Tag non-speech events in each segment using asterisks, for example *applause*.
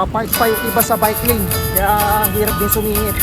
nakapark pa yung iba sa bike lane. Kaya hirap din sumingit.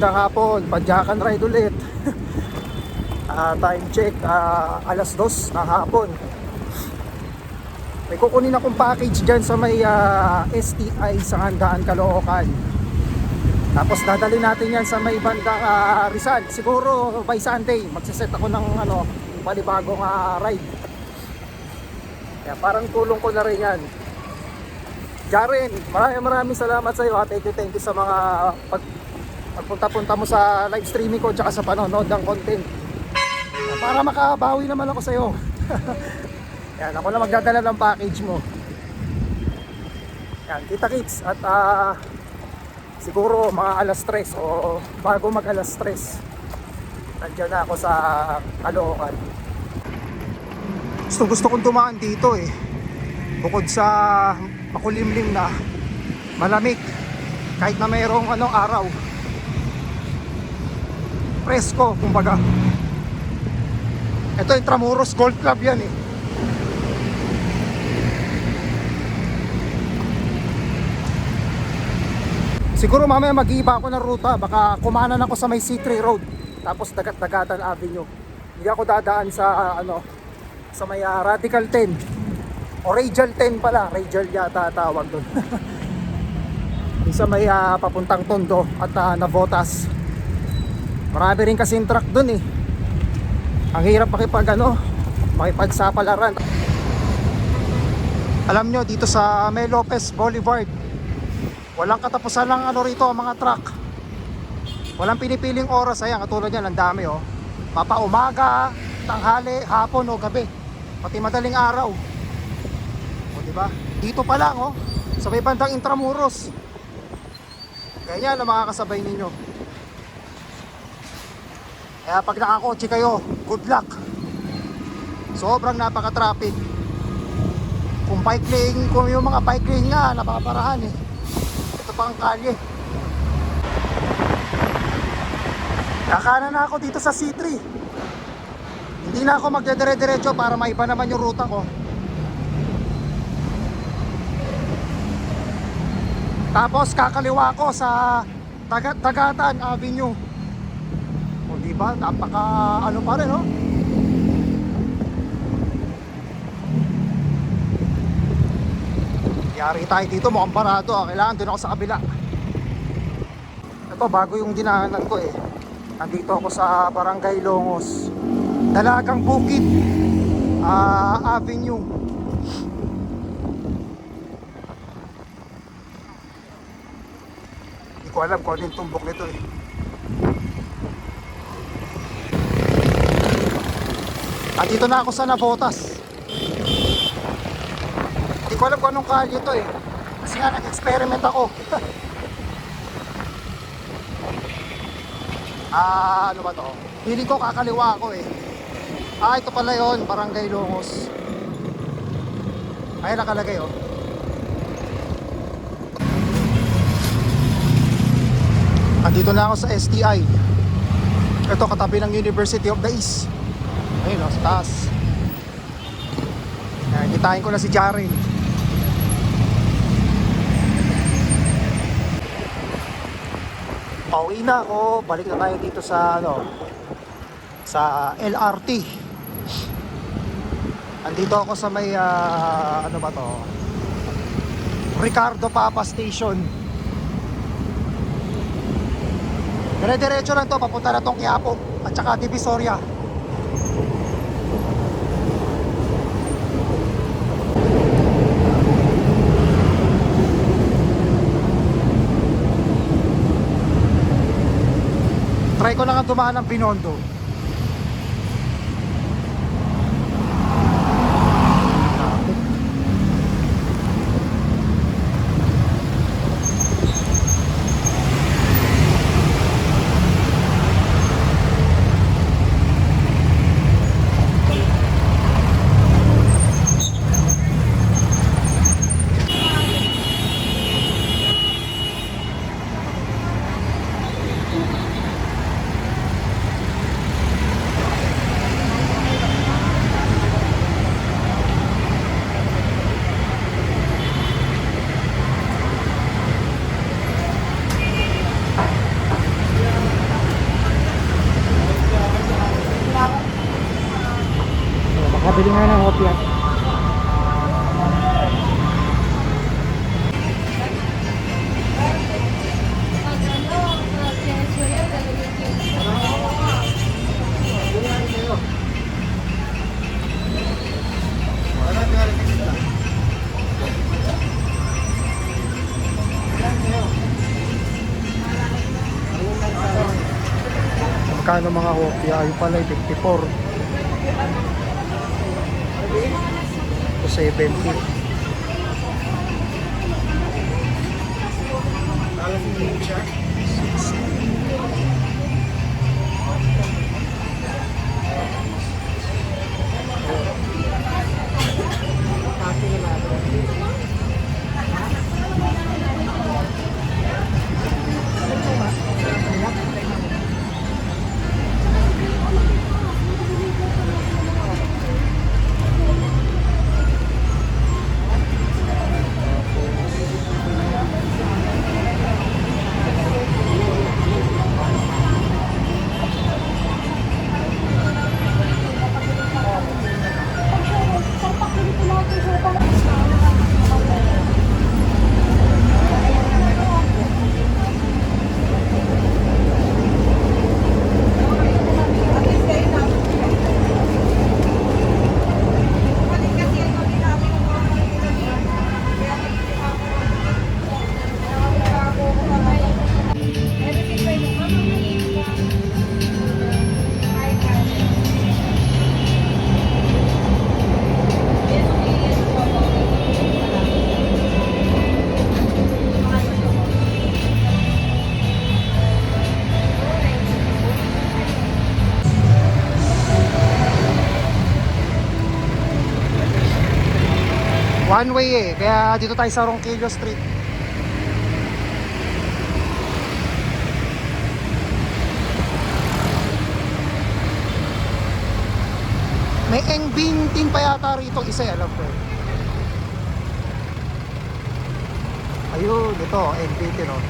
Magandang hapon, padyakan ride ulit. *laughs* Ah, time check, ah, alas dos ng hapon. May kukunin akong package dyan sa may ah, STI sa Handaan, Caloocan. Tapos dadali natin yan sa may bandang ah, Rizal. Siguro by Sunday, magsiset ako ng ano, palibagong ah, ride. Kaya parang tulong ko na rin yan. Jaren, maraming maraming salamat sa iyo. ha. Thank you, thank you sa mga pag pagpunta-punta mo sa live streaming ko tsaka sa panonood ng content. Para makabawi naman ako sa iyo. *laughs* Yan, ako na magdadala ng package mo. Yan, kita kits at ah, siguro mga alas 3 o bago mag alas 3 nandiyan na ako sa Caloocan. Gusto gusto kong dumaan dito eh. Bukod sa makulimlim na malamig kahit na mayroong ano araw presko kumbaga. Ito yung Tramuros Golf Club yan eh. Siguro mamaya mag-iiba ako ng ruta. Baka kumanan ako sa may C3 Road. Tapos Dagat-Dagatan Avenue. Hindi ako dadaan sa ah, ano sa may ah, Radical 10 o Radial 10 pala. Radial yata tawag doon isa *laughs* may ah, papuntang Tondo at uh, Navotas marami rin kasing truck doon eh. Ang hirap makipag ano makipagsapalaran. Alam nyo dito sa May Lopez Boulevard walang katapusan ng ano rito mga truck. Walang pinipiling oras. Ayan katulad yan ang dami oh. Papa umaga tanghali hapon o gabi. Pati madaling araw. O di ba dito pa lang oh. Sa may bandang Intramuros. Ganyan ang mga kasabay ninyo kaya pag nakakotse kayo, good luck. Sobrang napaka-traffic. Kung bike lane, kung yung mga bike lane nga, napaparahan eh. Ito pa ang kalye. Kakanan na ako dito sa C3. Hindi na ako magdedire-diretso para maiba naman yung ruta ko. Tapos kakaliwa ko sa Tagat Tagatan Avenue. O di ba? Napaka ano pa rin, no? Yari tayo dito, mukhang parado. ah. Kailangan doon ako sa kabila. Ito, bago yung dinahanan ko eh. Nandito ako sa Barangay Longos. Dalagang Bukid ah, Avenue. Hindi ko alam kung ano yung tumbok nito eh. Andito na ako sa Navotas. Hindi ko alam kung anong kalye ito eh. Kasi nga nag-experiment ako. *laughs* ah, ano ba to? Feeling ko kakaliwa ako eh. Ah, ito pala yon Barangay Longos. Ay, nakalagay oh. Andito na ako sa STI. Ito katabi ng University of the East. Ayun o, sa taas. Ayan, kitain ko na si Jaren. Pauwi na ako. Balik na tayo dito sa ano sa LRT. Andito ako sa may ah, ano ba to? Ricardo Papa Station. Dire-diretso lang to papunta na tong Quiapo at saka Divisoria. Try ko lang ang dumaan ng Binondo. Magkano mga hopya. Ayun pala, eh, 54. To 70. One way eh. Kaya dito tayo sa Ronquillo Street. May Engbin din pa yata rito isa eh, alam ko. eh. Ayun, ito, Engbin din oh.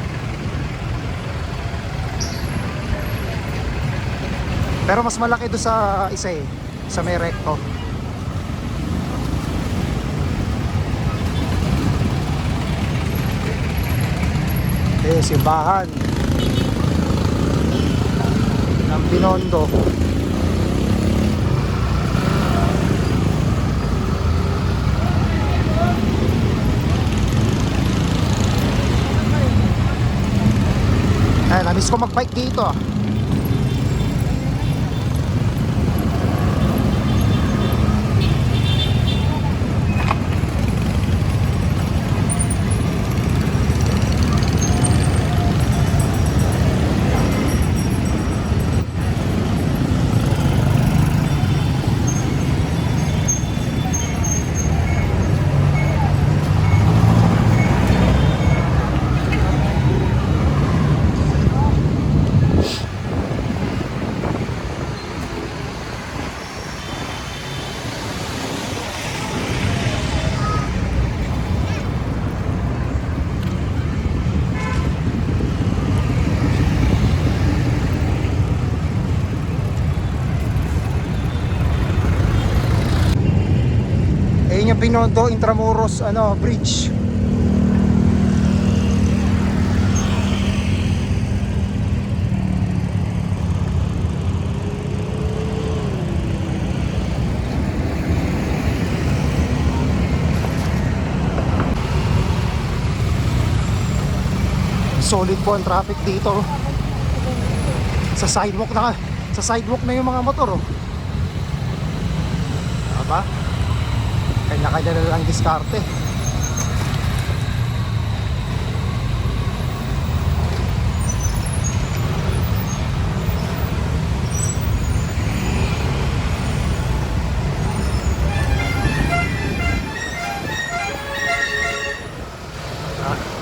Pero mas malaki doon sa isa eh, sa may recto. Eh, simbahan ng Binondo. Ay, namiss ko mag-bike dito ah. Binondo Intramuros ano, bridge. Solid po ang traffic dito. Sa sidewalk na sa sidewalk na yung mga motor oh. Aba? kanya-kanya na lang diskarte Ah.